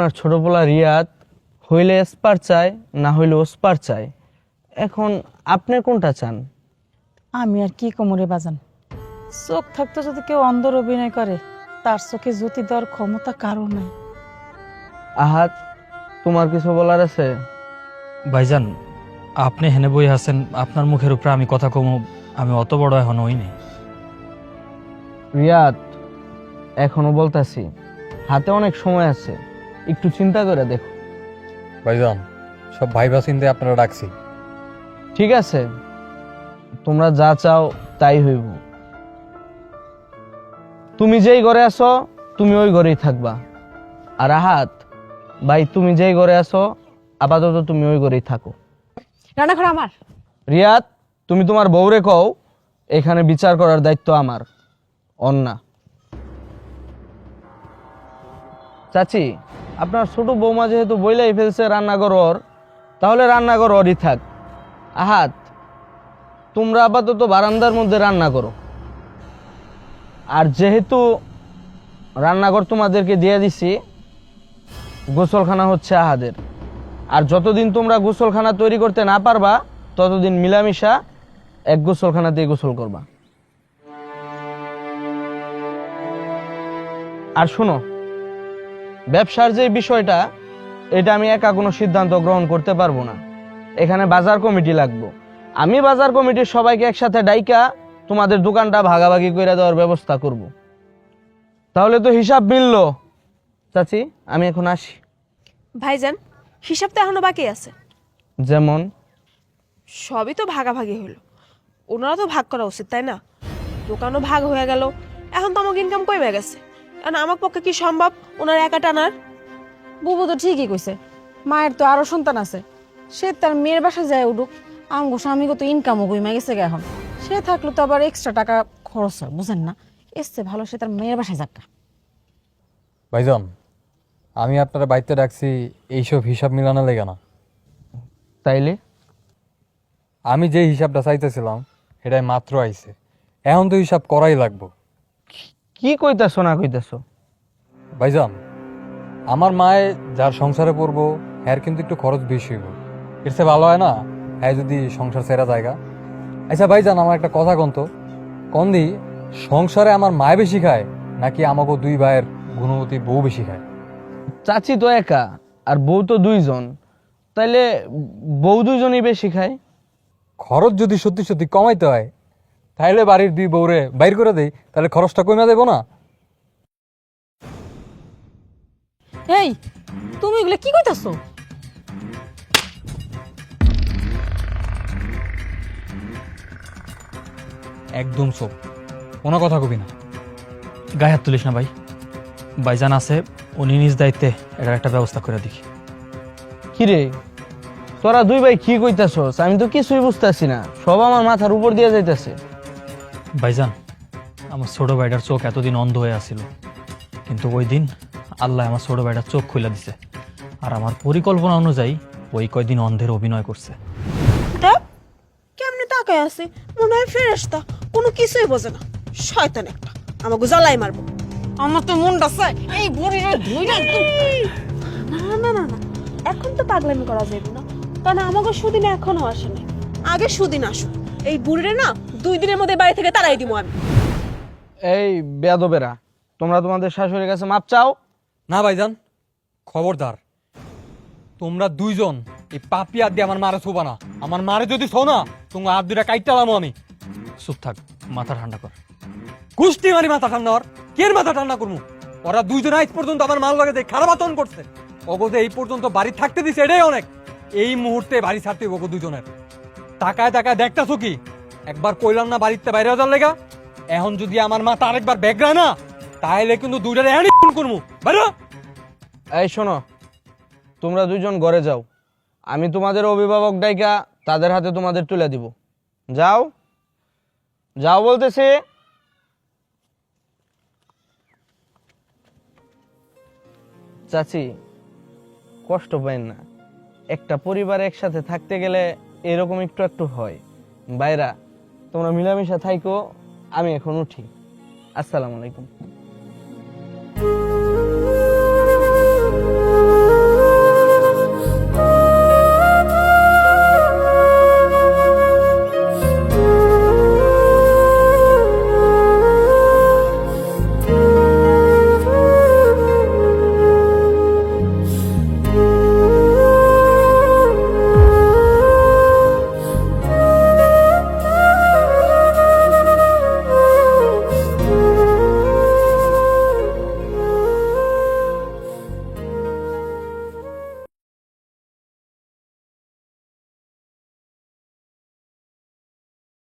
আপনার ছোট পোলা রিয়াদ হইলে স্পার চায় না হইলে ওসপার চায় এখন আপনি কোনটা চান? আমি আর কি কোমরে বাজান? চোখ থাকতে যদি কেউ অন্ধর অভিনয় করে তার চোখে জ্যোতি দেওয়ার ক্ষমতা কারও নাই। আহাত তোমার কিছু বলার আছে? ভাইজান আপনি হেনে বই আছেন আপনার মুখের উপরে আমি কথা কমু আমি অত বড় এখন হইনি রিয়াদ এখনও বলতাছি হাতে অনেক সময় আছে। একটু চিন্তা করে দেখো। ভাইজান সব ভাইবা চিন্তে আপনারা ডাকছি ঠিক আছে তোমরা যা চাও তাই হইব। তুমি যেই ঘরে আছো তুমি ওই ঘরেই থাকবা। আর আহাত ভাই তুমি যেই ঘরে আছো আপাতত তুমি ওই ঘরেই থাকো। রান্নাঘর আমার। রিয়াদ তুমি তোমার বউরে কও এখানে বিচার করার দায়িত্ব আমার অন্না। চাচি আপনার ছোট বৌমা যেহেতু বইলাই ফেলছে রান্নাঘর ওর তাহলে রান্নাঘর ওরই থাক। আহাত, তোমরা আপাতত বারান্দার মধ্যে রান্না করো। আর যেহেতু রান্নাঘর তোমাদেরকে দিয়ে দিছি, গোসলখানা হচ্ছে আহাদের। আর যতদিন তোমরা গোসলখানা তৈরি করতে না পারবা, ততদিন মিলামিশা এক গোসলখানাতেই গোসল করবা। আর শোনো ব্যবসার যে বিষয়টা এটা আমি একা কোনো সিদ্ধান্ত গ্রহণ করতে পারব না। এখানে বাজার কমিটি লাগবো। আমি বাজার কমিটির সবাইকে একসাথে ডাইকা তোমাদের দোকানটা ভাগাভাগি করে দেওয়ার ব্যবস্থা করব। তাহলে তো হিসাব মিলল। চাচি আমি এখন আসি। ভাইজান হিসাব তো এখনও বাকি আছে। যেমন? সবই তো ভাগাভাগি হলো। ওনারা তো ভাগ করা উচিত তাই না? দোকানও ভাগ হয়ে গেল। এখন তো আমাকে ইনকাম কমে গেছে। এখন আমার পক্ষে কি সম্ভব? ওনার একা টানার? বুবু তো ঠিকই কইছে। মায়ের তো আরও সন্তান আছে। সে তার মেয়ের বাসায় যায় উঠুক আমগো স্বামী তো ইনকামও কইমা গেছে গে এখন। সে থাকলে তো আবার এক্সট্রা টাকা খরচ হয় বুঝেন না? এসছে ভালো সে তার মেয়ের বাসায় যাক ভাইজান আমি আপনারা বাড়িতে ডাকছি এইসব হিসাব মিলানো লেগে না। তাইলে? আমি যে হিসাবটা চাইতেছিলাম সেটাই মাত্র আইছে। এখন তো হিসাব করাই লাগবো। কি কইতাছো না কইতাছো? ভাইজান আমার মায়ে যার সংসারে পড়ব এর কিন্তু একটু খরচ বেশি হইব। এর চেয়ে ভালো হয় না হ্যাঁ যদি সংসার সেরা জায়গা আচ্ছা ভাইজান আমার একটা কথা কন্ত কন্দি সংসারে আমার মায় বেশি খায় নাকি আমাকে দুই ভাইয়ের গুণবতী বউ বেশি খায়? চাচি তো একা আর বউ তো দুইজন। তাইলে বউ দুইজনই বেশি খায়? খরচ যদি সত্যি সত্যি কমাইতে হয় তাহলে বাড়ির দুই বউরে বাইর করে দেই তাহলে খরচটা কমে দেবো না? এই তুমি এগুলো কি কইতাছো? একদম সব কোনো কথা কবি না। গায়ে হাত তুলিস না ভাই। ভাইজান আছে উনি নিজ দায়িত্বে এটার একটা ব্যবস্থা করে দেখি কিরে তোরা দুই ভাই কি কইতাছস? আমি তো কিছুই বুঝতাছি না। সব আমার মাথার উপর দিয়ে যাইতাছে। ভাইজান আমার ছোট ভাইটার চোখ এতদিন অন্ধ হয়ে আছিল কিন্তু ওই দিন আল্লাহ আমার ছোট ভাইটার চোখ খুলে দিছে। আর আমার পরিকল্পনা অনুযায়ী ওই কয়দিন অন্ধের অভিনয় করছে। কেমনে তাকায় আছে? মনে হয় ফেরেস্তা কোনো কিছুই বোঝে না। শয়তান একটা আমাকে জ্বালাই মারবো। আমার তো মনটা চায় এই বুড়িরে ধুইরা না না না না এখন তো পাগলামি করা যাবে না। কারণ আমাকে সুদিন এখনও আসে নাই আগে সুদিন আসুক। এই বুড়িরে না দুই দিনের মধ্যে বাড়ি থেকে তাড়াই দিব আমি। এই বেয়াদবেরা তোমরা তোমাদের শাশুড়ির কাছে মাপ চাও? না ভাইজান খবরদার। তোমরা দুইজন এই পাপি হাত দিয়ে আমার মারে ছোবা না। আমার মারে যদি ছো না তোমার হাত দুটা কাইটালামো আমি। চুপ থাক মাথা ঠান্ডা কর। কুষ্টি মারি মাথা ঠান্ডা হওয়ার কের মাথা ঠান্ডা করব ওরা দুইজন আজ পর্যন্ত আমার মাল লাগে খারাপ আচরণ করছে। অগদে এই পর্যন্ত বাড়ি থাকতে দিছে এটাই অনেক। এই মুহূর্তে বাড়ি ছাড়তে ওগো দুজনের তাকায় তাকায় দেখতাছো কি? একবার কইলাম না বাড়িতে বাইরে যাওয়ার লেগা। এখন যদি আমার মা তার একবার ব্যাগরা না তাহলে কিন্তু দুইটার এহানি ফোন করব বাইরে। এই শোনো, তোমরা দুইজন ঘরে যাও। আমি তোমাদের অভিভাবক ডাইকা তাদের হাতে তোমাদের তুলে দিব। যাও। যাও বলতেছি। চাচি, কষ্ট পাইন না। একটা পরিবার একসাথে থাকতে গেলে এরকম একটু একটু হয়। বাইরা তোমরা মিলামিশা থাইকো আমি এখন উঠি। আসসালামু আলাইকুম।